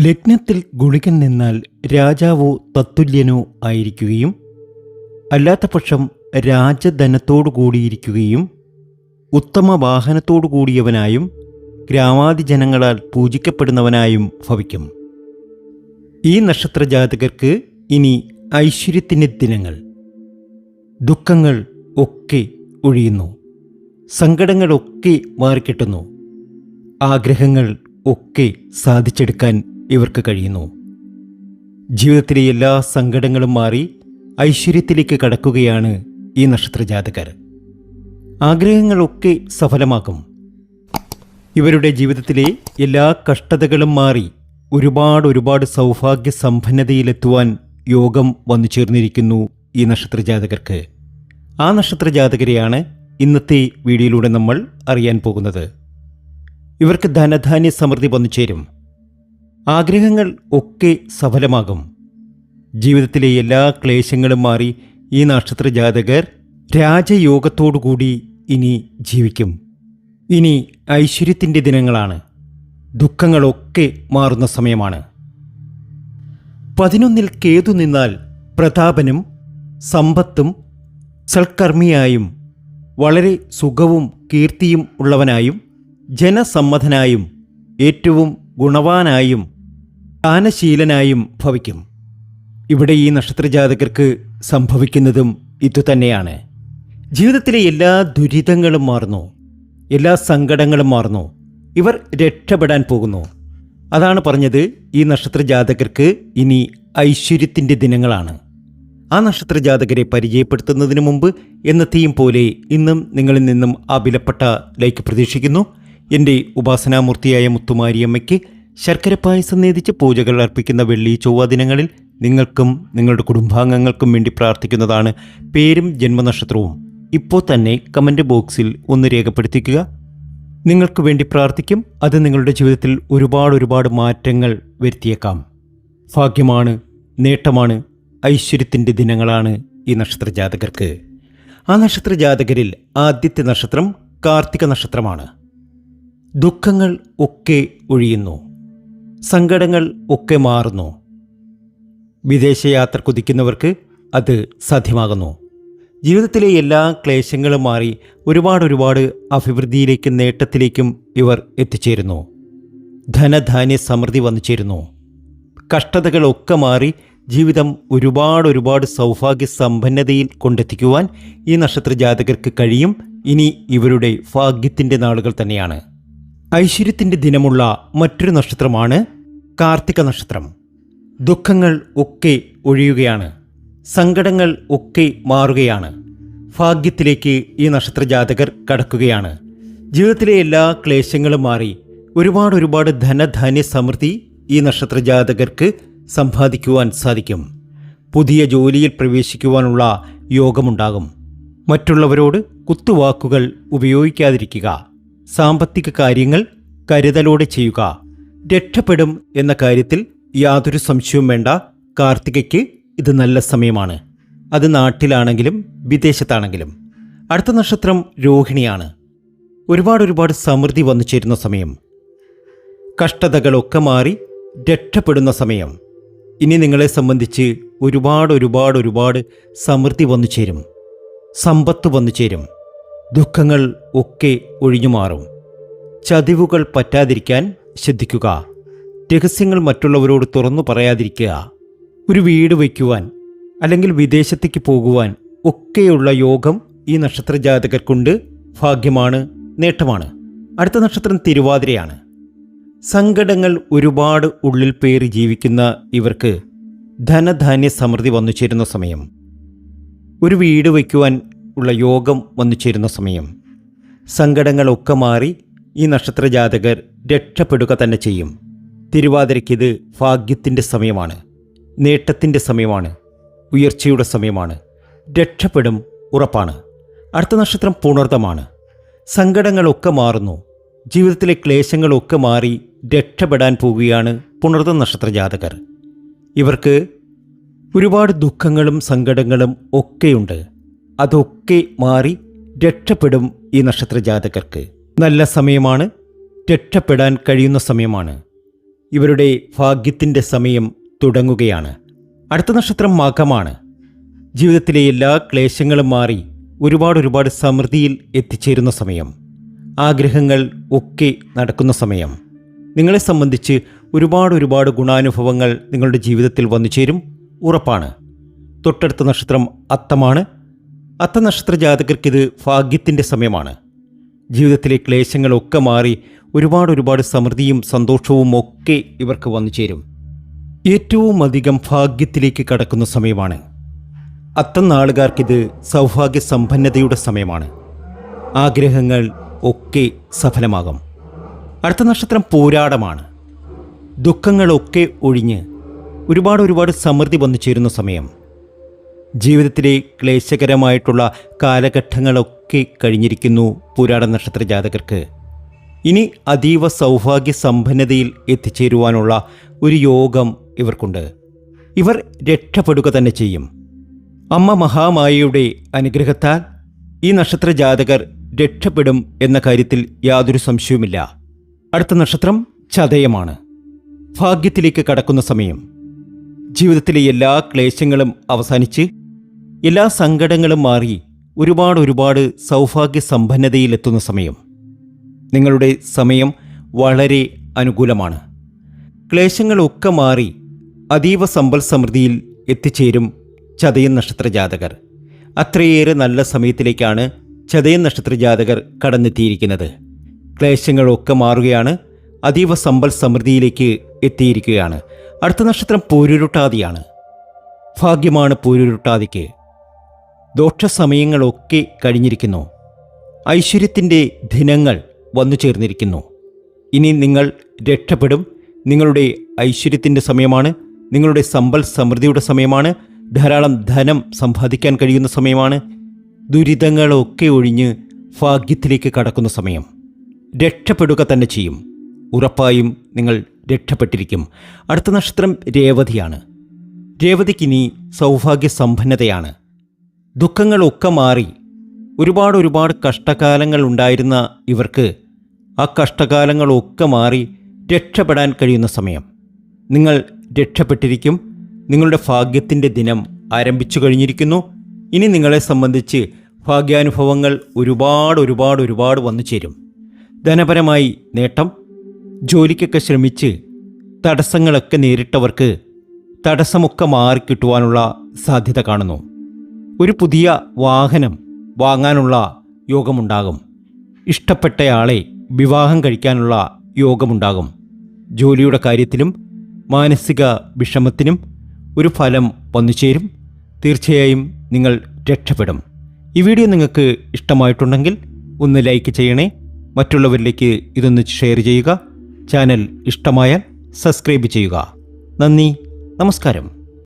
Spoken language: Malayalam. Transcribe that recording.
ലഗ്നത്തിൽ ഗുളികൻ നിന്നാൽ രാജാവോ തത്തുല്യനോ ആയിരിക്കുകയും അല്ലാത്തപക്ഷം രാജധനത്തോടു കൂടിയിരിക്കുകയും ഉത്തമ വാഹനത്തോടു കൂടിയവനായും ഗ്രാമാതിജനങ്ങളാൽ പൂജിക്കപ്പെടുന്നവനായും ഭവിക്കും. ഈ നക്ഷത്രജാതകർക്ക് ഇനി ഐശ്വര്യത്തിന്റെ ദിനങ്ങൾ. ദുഃഖങ്ങൾ ഒക്കെ ഒഴിയുന്നു. സങ്കടങ്ങളൊക്കെ മാറിക്കിട്ടുന്നു. ആഗ്രഹങ്ങൾ ഒക്കെ സാധിച്ചെടുക്കാൻ ഇവർക്ക് കഴിയുന്നു. ജീവിതത്തിലെ എല്ലാ സങ്കടങ്ങളും മാറി ഐശ്വര്യത്തിലേക്ക് കടക്കുകയാണ് ഈ നക്ഷത്ര ജാതകർ ആഗ്രഹങ്ങളൊക്കെ സഫലമാക്കും. ഇവരുടെ ജീവിതത്തിലെ എല്ലാ കഷ്ടതകളും മാറി ഒരുപാട് ഒരുപാട് സൗഭാഗ്യ സമ്പന്നതയിലെത്തുവാൻ യോഗം വന്നു ചേർന്നിരിക്കുന്നു ഈ നക്ഷത്ര ജാതകർക്ക് ആ നക്ഷത്ര ജാതകരെയാണ് ഇന്നത്തെ വീഡിയോയിലൂടെ നമ്മൾ അറിയാൻ പോകുന്നത്. ഇവർക്ക് ധനധാന്യ സമൃദ്ധി വന്നു ചേരും. ആഗ്രഹങ്ങൾ ഒക്കെ സഫലമാകും. ജീവിതത്തിലെ എല്ലാ ക്ലേശങ്ങളും മാറി ഈ നക്ഷത്ര ജാതകർ രാജയോഗത്തോടുകൂടി ഇനി ജീവിക്കും. ഇനി ഐശ്വര്യത്തിന്റെ ദിനങ്ങളാണ്. ദുഃഖങ്ങളൊക്കെ മാറുന്ന സമയമാണ്. പതിനൊന്നിൽ കേതു നിന്നാൽ പ്രതാപനും സമ്പത്തും സൽക്കർമ്മിയായും വളരെ സുഖവും കീർത്തിയും ഉള്ളവനായും ജനസമ്മതനായും ഏറ്റവും ഗുണവാനായും ദാനശീലനായും ഭവിക്കും. ഇവിടെ ഈ നക്ഷത്രജാതകർക്ക് സംഭവിക്കുന്നതും ഇതുതന്നെയാണ് ജീവിതത്തിലെ എല്ലാ ദുരിതങ്ങളും മാറുന്നു. എല്ലാ സങ്കടങ്ങളും മാറുന്നു. ഇവർ രക്ഷപ്പെടാൻ പോകുന്നു. അതാണ് പറഞ്ഞത് ഈ നക്ഷത്രജാതകർക്ക് ഇനി ഐശ്വര്യത്തിന്റെ ദിനങ്ങളാണ്. ആ നക്ഷത്രജാതകരെ പരിചയപ്പെടുത്തുന്നതിന് മുമ്പ് എന്നത്തെയും പോലെ ഇന്നും നിങ്ങളിൽ നിന്നും ആ വിലപ്പെട്ട ലൈക്ക് പ്രതീക്ഷിക്കുന്നു. എന്റെ ഉപാസനാമൂർത്തിയായ മുത്തുമാരിയമ്മയ്ക്ക് ശർക്കര പായസം നേതിച്ച് പൂജകൾ അർപ്പിക്കുന്ന വെള്ളി ചൊവ്വ ദിനങ്ങളിൽ നിങ്ങൾക്കും നിങ്ങളുടെ കുടുംബാംഗങ്ങൾക്കും വേണ്ടി പ്രാർത്ഥിക്കുന്നതാണ് പേരും ജന്മനക്ഷത്രവും. ഇപ്പോൾ തന്നെ കമന്റ് ബോക്സിൽ ഒന്ന് രേഖപ്പെടുത്തിക്കുക. നിങ്ങൾക്ക് വേണ്ടി പ്രാർത്ഥിക്കും. അത് നിങ്ങളുടെ ജീവിതത്തിൽ ഒരുപാട് ഒരുപാട് മാറ്റങ്ങൾ വരുത്തിയേക്കാം. ഭാഗ്യമാണ് നേട്ടമാണ് ഐശ്വര്യത്തിന്റെ ദിനങ്ങളാണ് ഈ നക്ഷത്ര ജാതകർക്ക് ആ നക്ഷത്ര ജാതകരിൽ ആദ്യത്തെ നക്ഷത്രം കാർത്തിക നക്ഷത്രമാണ്. ദുഃഖങ്ങൾ ഒക്കെ ഒഴിയുന്നു. സങ്കടങ്ങൾ ഒക്കെ മാറുന്നു. വിദേശയാത്ര കുതിക്കുന്നവർക്ക് അത് സാധ്യമാകുന്നു. ജീവിതത്തിലെ എല്ലാ ക്ലേശങ്ങളും മാറി ഒരുപാട് ഒരുപാട് അഭിവൃദ്ധിയിലേക്കും നേട്ടത്തിലേക്കും ഇവർ എത്തിച്ചേരുന്നു. ധനധാന്യ സമൃദ്ധി വന്നു ചേരുന്നു കഷ്ടതകളൊക്കെ മാറി ജീവിതം ഒരുപാട് ഒരുപാട് സൗഭാഗ്യ സമ്പന്നതയിൽ കൊണ്ടെത്തിക്കുവാൻ ഈ നക്ഷത്ര ജാതകർക്ക് കഴിയും. ഇനി ഇവരുടെ ഭാഗ്യത്തിന്റെ നാളുകൾ തന്നെയാണ്. ഐശ്വര്യത്തിന്റെ ദിനമുള്ള മറ്റൊരു നക്ഷത്രമാണ് കാർത്തിക നക്ഷത്രം. ദുഃഖങ്ങൾ ഒക്കെ ഒഴിയുകയാണ്. സങ്കടങ്ങൾ ഒക്കെ മാറുകയാണ്. ഭാഗ്യത്തിലേക്ക് ഈ നക്ഷത്ര ജാതകർ കടക്കുകയാണ്. ജീവിതത്തിലെ എല്ലാ ക്ലേശങ്ങളും മാറി ഒരുപാട് ഒരുപാട് ധനധാന്യ സമൃദ്ധി ഈ നക്ഷത്ര ജാതകർക്ക് സമ്പാദിക്കുവാൻ സാധിക്കും. പുതിയ ജോലിയിൽ പ്രവേശിക്കുവാനുള്ള യോഗമുണ്ടാകും. മറ്റുള്ളവരോട് കുത്തുവാക്കുകൾ ഉപയോഗിക്കാതിരിക്കുക. സാമ്പത്തിക കാര്യങ്ങൾ കരുതലോടെ ചെയ്യുക. രക്ഷപ്പെടും എന്ന കാര്യത്തിൽ യാതൊരു സംശയവും വേണ്ട. കാർത്തികയ്ക്ക് ഇത് നല്ല സമയമാണ്. അത് നാട്ടിലാണെങ്കിലും വിദേശത്താണെങ്കിലും. അടുത്ത നക്ഷത്രം രോഹിണിയാണ്. ഒരുപാട് ഒരുപാട് സമൃദ്ധി വന്നു ചേരുന്ന സമയം. കഷ്ടതകളൊക്കെ മാറി രക്ഷപ്പെടുന്ന സമയം. ഇനി നിങ്ങളെ സംബന്ധിച്ച് ഒരുപാട് ഒരുപാട് ഒരുപാട് സമൃദ്ധി വന്നു ചേരും. സമ്പത്ത് വന്നു ചേരും. ദുഃഖങ്ങൾ ഒക്കെ ഒഴിഞ്ഞുമാറും ചതിവുകൾ പറ്റാതിരിക്കാൻ ശ്രദ്ധിക്കുക. രഹസ്യങ്ങൾ മറ്റുള്ളവരോട് തുറന്നു പറയാതിരിക്കുക. ഒരു വീട് വയ്ക്കുവാൻ അല്ലെങ്കിൽ വിദേശത്തേക്ക് പോകുവാൻ ഒക്കെയുള്ള യോഗം ഈ നക്ഷത്ര ജാതകർക്കുണ്ട് ഭാഗ്യമാണ് നേട്ടമാണ്. അടുത്ത നക്ഷത്രം തിരുവാതിരയാണ്. സങ്കടങ്ങൾ ഒരുപാട് ഉള്ളിൽ പേറി ജീവിക്കുന്ന ഇവർക്ക് ധനധാന്യ സമൃദ്ധി വന്നു ചേരുന്ന സമയം. ഒരു വീട് വയ്ക്കുവാൻ ഉള്ള യോഗം വന്നു ചേരുന്ന സമയം. സങ്കടങ്ങളൊക്കെ മാറി ഈ നക്ഷത്ര ജാതകർ രക്ഷപ്പെടുക തന്നെ ചെയ്യും. തിരുവാതിരയ്ക്കിത് ഭാഗ്യത്തിന്റെ സമയമാണ്. നേട്ടത്തിന്റെ സമയമാണ്. ഉയർച്ചയുടെ സമയമാണ്. രക്ഷപ്പെടും ഉറപ്പാണ്. അടുത്ത നക്ഷത്രം പുണർതമാണ്. സങ്കടങ്ങളൊക്കെ മാറുന്നു. ജീവിതത്തിലെ ക്ലേശങ്ങളൊക്കെ മാറി രക്ഷപ്പെടാൻ പോവുകയാണ് പുണർത നക്ഷത്ര ജാതകർ ഇവർക്ക് ഒരുപാട് ദുഃഖങ്ങളും സങ്കടങ്ങളും ഒക്കെയുണ്ട്. അതൊക്കെ മാറി രക്ഷപ്പെടും ഈ നക്ഷത്ര ജാതകർക്ക് നല്ല സമയമാണ് രക്ഷപ്പെടാൻ കഴിയുന്ന സമയമാണ്. ഇവരുടെ ഭാഗ്യത്തിന്റെ സമയം തുടങ്ങുകയാണ്. അടുത്ത നക്ഷത്രം മകമാണ് ജീവിതത്തിലെ എല്ലാ ക്ലേശങ്ങളും മാറി ഒരുപാട് ഒരുപാട് സമൃദ്ധിയിൽ എത്തിച്ചേരുന്ന സമയം. ആഗ്രഹങ്ങൾ ഒക്കെ നടക്കുന്ന സമയം. നിങ്ങളെ സംബന്ധിച്ച് ഒരുപാട് ഒരുപാട് ഗുണാനുഭവങ്ങൾ നിങ്ങളുടെ ജീവിതത്തിൽ വന്നു ചേരും ഉറപ്പാണ്. തൊട്ടടുത്ത നക്ഷത്രം അത്തമാണ്. അത്ത നക്ഷത്ര ജാതകർക്കിത് ഭാഗ്യത്തിന്റെ സമയമാണ്. ജീവിതത്തിലെ ക്ലേശങ്ങളൊക്കെ മാറി ഒരുപാട് ഒരുപാട് സമൃദ്ധിയും സന്തോഷവും ഒക്കെ ഇവർക്ക് വന്നു ചേരും. ഏറ്റവും അധികം ഭാഗ്യത്തിലേക്ക് കടക്കുന്ന സമയമാണ്. അത്തം നാളുകാർക്കിത് സൗഭാഗ്യ സമ്പന്നതയുടെ സമയമാണ്. ആഗ്രഹങ്ങൾ ഒക്കെ സഫലമാകും. അടുത്ത നക്ഷത്രം പോരാടമാണ്. ദുഃഖങ്ങളൊക്കെ ഒഴിഞ്ഞ് ഒരുപാട് ഒരുപാട് സമൃദ്ധി വന്നു ചേരുന്ന സമയം. ജീവിതത്തിലെ ക്ലേശകരമായിട്ടുള്ള കാലഘട്ടങ്ങളൊക്കെ കഴിഞ്ഞിരിക്കുന്നു പുരാട നക്ഷത്ര ജാതകർക്ക്. ഇനി അതീവ സൗഭാഗ്യ സമ്പന്നതയിൽ എത്തിച്ചേരുവാനുള്ള ഒരു യോഗം ഇവർക്കുണ്ട്. ഇവർ രക്ഷപ്പെടുക തന്നെ ചെയ്യും. അമ്മ മഹാമായയുടെ അനുഗ്രഹത്താൽ ഈ നക്ഷത്ര ജാതകർ രക്ഷപ്പെടും എന്ന കാര്യത്തിൽ യാതൊരു സംശയവുമില്ല. അടുത്ത നക്ഷത്രം ചതയമാണ്. ഭാഗ്യത്തിലേക്ക് കടക്കുന്ന സമയം. ജീവിതത്തിലെ എല്ലാ ക്ലേശങ്ങളും അവസാനിച്ച് എല്ലാ സങ്കടങ്ങളും മാറി ഒരുപാട് ഒരുപാട് സൗഭാഗ്യ സമ്പന്നതയിലെത്തുന്ന സമയം. നിങ്ങളുടെ സമയം വളരെ അനുകൂലമാണ്. ക്ലേശങ്ങളൊക്കെ മാറി അതീവ സമ്പൽ സമൃദ്ധിയിൽ എത്തിച്ചേരും ചതയൻ നക്ഷത്ര ജാതകർ. അത്രയേറെ നല്ല സമയത്തിലേക്കാണ് ചതയൻ നക്ഷത്ര ജാതകർ കടന്നെത്തിയിരിക്കുന്നത്. ക്ലേശങ്ങളൊക്കെ മാറുകയാണ് അതീവ സമ്പൽ സമൃദ്ധിയിലേക്ക് എത്തിയിരിക്കുകയാണ്. അടുത്ത നക്ഷത്രം പൂരുരുട്ടാതിയാണ്. ഭാഗ്യമാണ് പൂരുരുട്ടാതിക്ക്. ദോഷസമയങ്ങളൊക്കെ കഴിഞ്ഞിരിക്കുന്നു. ഐശ്വര്യത്തിന്റെ ദിനങ്ങൾ വന്നു ചേർന്നിരിക്കുന്നു. ഇനി നിങ്ങൾ രക്ഷപ്പെടും. നിങ്ങളുടെ ഐശ്വര്യത്തിന്റെ സമയമാണ്. നിങ്ങളുടെ സമ്പൽ സമൃദ്ധിയുടെ സമയമാണ്. ധാരാളം ധനം സമ്പാദിക്കാൻ കഴിയുന്ന സമയമാണ്. ദുരിതങ്ങളൊക്കെ ഒഴിഞ്ഞ് ഭാഗ്യത്തിലേക്ക് കടക്കുന്ന സമയം. രക്ഷപ്പെടുക തന്നെ ചെയ്യും. ഉറപ്പായും നിങ്ങൾ രക്ഷപ്പെട്ടിരിക്കും. അടുത്ത നക്ഷത്രം രേവതിയാണ്. രേവതിക്കിനി സൗഭാഗ്യ സമ്പന്നതയാണ് ദുഃഖങ്ങളൊക്കെ മാറി. ഒരുപാട് ഒരുപാട് കഷ്ടകാലങ്ങൾ ഉണ്ടായിരുന്ന ഇവർക്ക് ആ കഷ്ടകാലങ്ങളൊക്കെ മാറി രക്ഷപ്പെടാൻ കഴിയുന്ന സമയം. നിങ്ങൾ രക്ഷപ്പെട്ടിരിക്കും. നിങ്ങളുടെ ഭാഗ്യത്തിന്റെ ദിനം ആരംഭിച്ചു കഴിഞ്ഞിരിക്കുന്നു. ഇനി നിങ്ങളെ സംബന്ധിച്ച് ഭാഗ്യാനുഭവങ്ങൾ ഒരുപാട് ഒരുപാട് ഒരുപാട് വന്നു ചേരും. ധനപരമായി നേട്ടം. ജോലിക്കൊക്കെ ശ്രമിച്ച് തടസ്സങ്ങളൊക്കെ നേരിട്ടവർക്ക് തടസ്സമൊക്കെ മാറിക്കിട്ടുവാനുള്ള സാധ്യത കാണുന്നു. ഒരു പുതിയ വാഹനം വാങ്ങാനുള്ള യോഗമുണ്ടാകും. ഇഷ്ടപ്പെട്ടയാളെ വിവാഹം കഴിക്കാനുള്ള യോഗമുണ്ടാകും. ജോലിയുടെ കാര്യത്തിലും മാനസിക വിഷമത്തിനും ഒരു ഫലം വന്നുചേരും തീർച്ചയായും നിങ്ങൾ രക്ഷപ്പെടും. ഈ വീഡിയോ നിങ്ങൾക്ക് ഇഷ്ടമായിട്ടുണ്ടെങ്കിൽ ഒന്ന് ലൈക്ക് ചെയ്യണേ. മറ്റുള്ളവരിലേക്ക് ഇതൊന്ന് ഷെയർ ചെയ്യുക. ചാനൽ ഇഷ്ടമായാൽ സബ്സ്ക്രൈബ് ചെയ്യുക. നന്ദി. നമസ്കാരം.